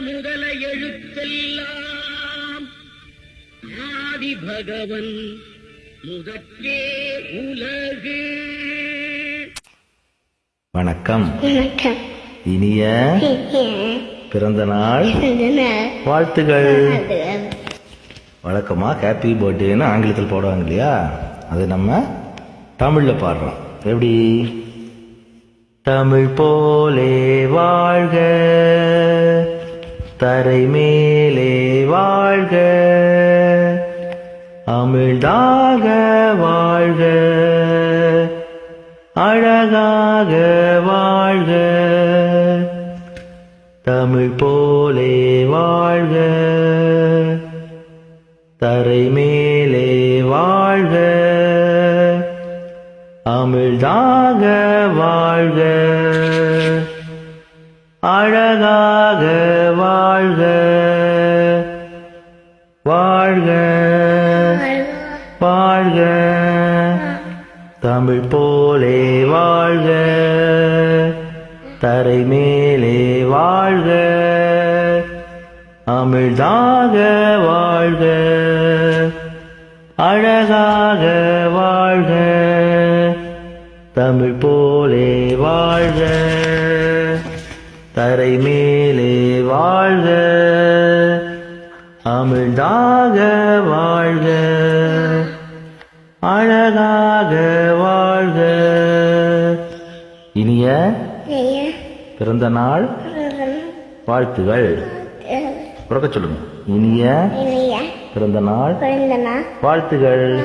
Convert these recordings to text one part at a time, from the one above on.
முதல எழுத்தெல்லாம். ஆதி பகவன் முதற்றே உலகு. வணக்கம். வணக்கம். இனிய பிறந்த நாள் வாழ்த்துகள் வழக்கமா ஹாப்பி பர்த்டேன்னு ஆங்கிலத்தில் போடுவாங்க இல்லையா? அது நம்ம தமிழ்ல பாடுறோம். எப்படி? தமிழ் போலே வாழ்க. தரை மேலே வாழ்க. அமிழ்தாக வாழ்க. அழகாக வாழ்க. தமிழ் போலே வாழ்க. தரை மேலே வாழ்க. அமிழ்தாக வாழ்க. அழகாக வாழ்க. வாழ்க. வாழ்க. தமிழ் போலே வாழ்க. தரை மேலே வாழ்க. அமிழ்தாக வாழ்க. அழகாக வாழ்க. தமிழ் போலே வாழ்க. தரை மேலே வாழ்க. அமிழ்தாக வாழ்க. அழகாக வாழ்க. இனிய பிறந்த நாள் வாழ்த்துகள். உறக்க சொல்லுங்க. இனிய பிறந்த நாள் வாழ்த்துகள்.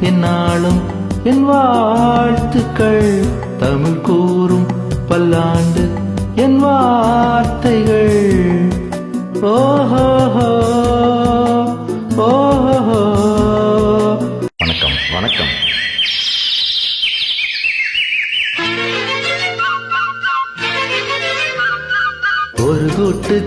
என்னாலும் என் வாழ்த்துக்கள். தமிழ் கூறும் பல்லாண்டு என் வார்த்தைகள். ஓஹோ ஓஹோ. வணக்கம் வணக்கம்.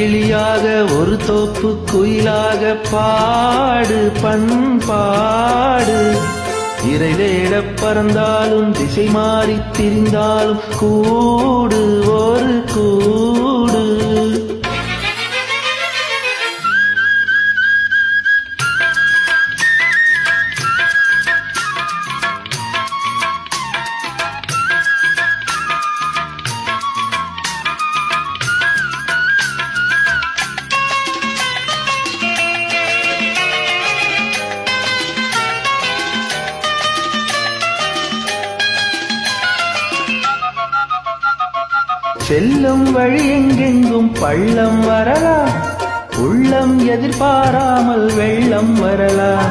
கிளியாக ஒரு தோப்பு குயிலாக பாடு பண்பாடு. இறைவேட பறந்தாலும் திசை மாறி திரிந்தாலும் கூடு ஒரு கூடு செல்லும் வழி எங்கெங்கும் பள்ளம் வரலாம் உள்ளம் எதிர்பாராமல் வெள்ளம் வரலாம்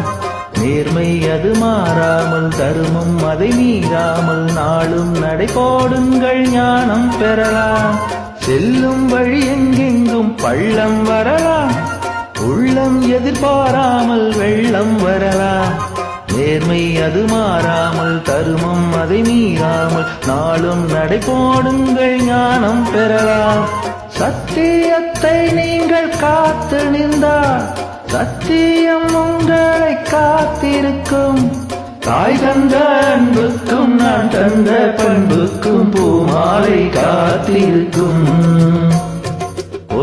நேர்மை அது மாறாமல் தருமம் அதை மீறாமல் நாளும் நடைபோடுங்கள் ஞானம் பெறலாம் செல்லும் வழி எங்கெங்கும் பள்ளம் வரலாம் உள்ளம் எதிர்பாராமல் வெள்ளம் வரலாம் நேர்மை அது மாறாமல் தருமம் அதை மீறாமல் நாளும் நடைபோடுங்கள் ஞானம் பெறலாம். சத்தியத்தை நீங்கள் காத்து நின்றால் சத்தியம் உங்களை காத்திருக்கும். தாய் தந்த அன்புக்கும் நான் தந்த பண்புக்கும் பூமாலை காத்திருக்கும்.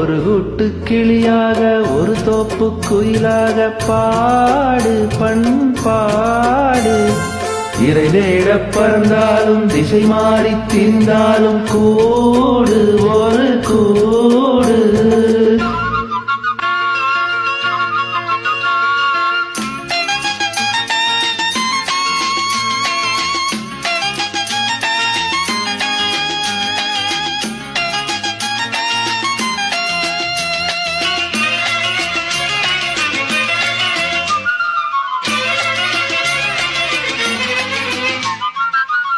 ஒரு கூட்டு கிளியாக ஒரு தோப்பு குயிலாக பாடு பண்பாடு இறை தேட பறந்தாலும் திசை மாறி திரிந்தாலும் கூடு ஒரு கூடு.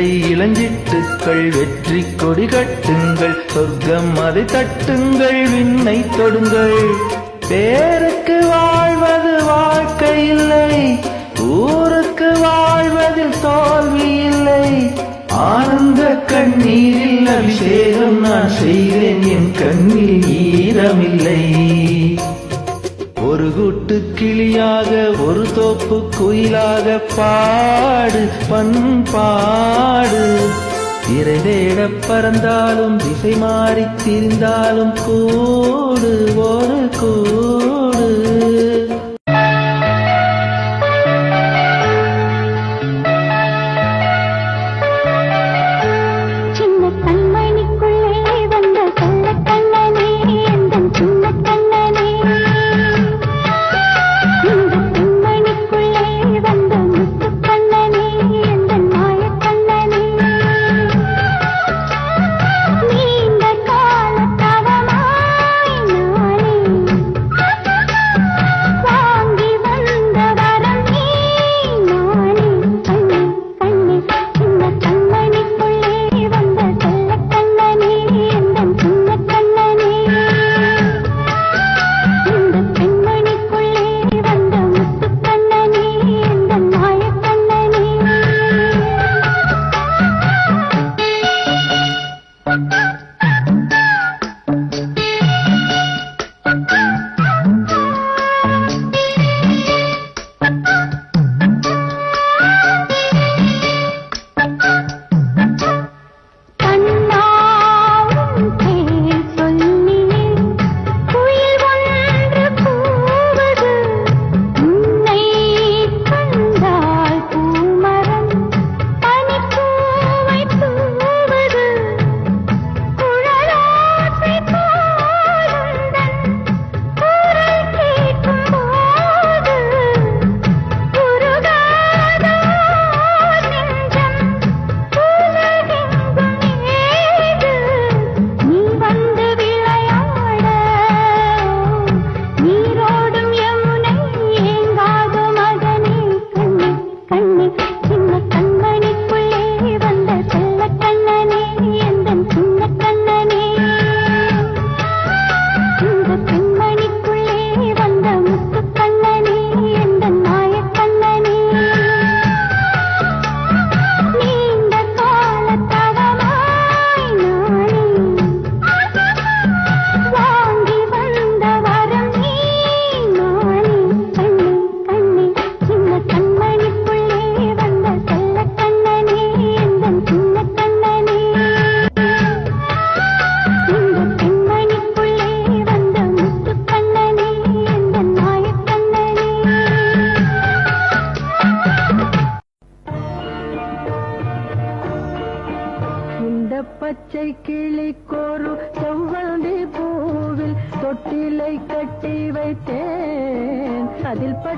வெள்ளை இளஞ்சிட்டுக்கள் வெற்றி கொடி கட்டுங்கள். சொர்க்கம் அதை தட்டுங்கள் விண்ணை தொடுங்கள். பேருக்கு வாழ்வது வாழ்க்கை இல்லை ஊருக்கு வாழ்வதில் தோல்வி இல்லை. ஆனந்த கண்ணீரில் அபிஷேகம் நான் செய்தேன் என் கண்ணில் ஈரமில்லை. ஒரு கூட்டு கிளியாக ஒரு தோப்பு குயிலாக பாடு பண்பாடு இறை தேட பறந்தாலும் திசை மாறி திரிந்தாலும் கூடு ஒரு கூடு.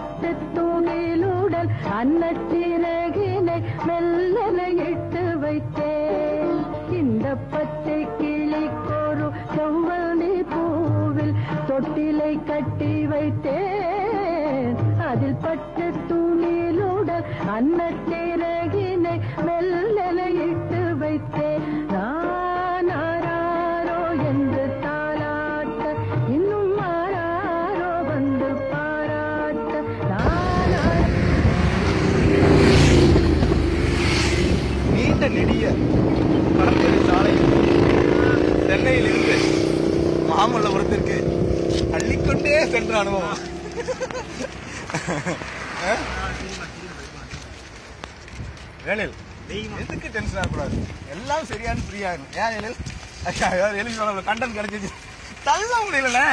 அதில் பட்டு தூணிலுடன் அன்னச்சிறகினை மெல்லன இட்டு வைத்தேன். இந்த பச்சை கிளிக்கொரு செவ்வந்தி பூவில் தொட்டிலை கட்டி வைத்தேன். அதில் பட்டு துணிலுடன் அன்னச்சிறகினை மெல்லன இட்டு வைத்தேன். அள்ளிக்கொண்டே அனுபவம். அஹ்? வேலில் எதுக்கு டென்ஷன் ஆகக்கூடாது? எல்லாம் சரியான ஃப்ரீ ஆகணும் ஏன் எழில் ஐயா யார் எழுதி சொல்ல கண்டன் கிடைச்சிச்சு தள்ள முடியலண்ணே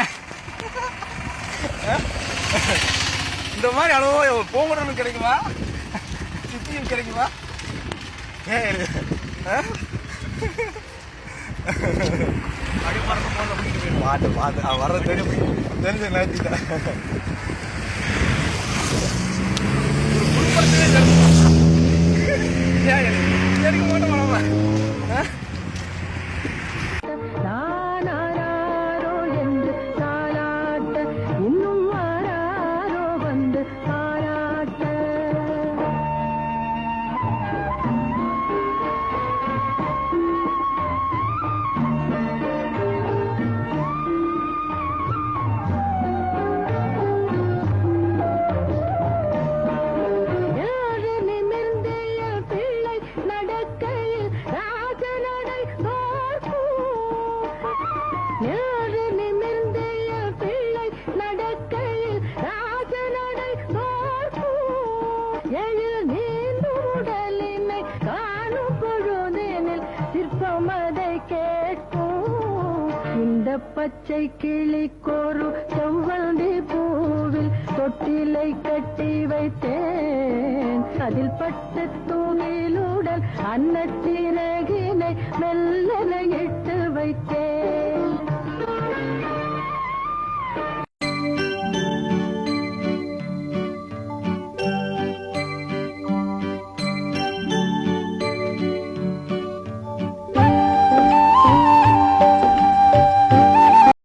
இந்த மாதிரி அனுபவம் போங்கடனும் கிடைக்குமா? சித்தியும் கிடைக்குமா? ஏன் எழில் அஹ்? அப்படியே போயிடும். பார்த்து அவன் தெரியும் தெரிஞ்ச நினைச்சிட்டேன் ஒரு குடும்பத்திலே பச்சை கிளிக்கொரு செவ்வந்தி பூவில் தொட்டிலை கட்டி வைத்தேன். அதில் பட்டு தூணிலுடன் அன்னத்திறகினை மெல்லனை இட்டு வைத்தேன். Thank you.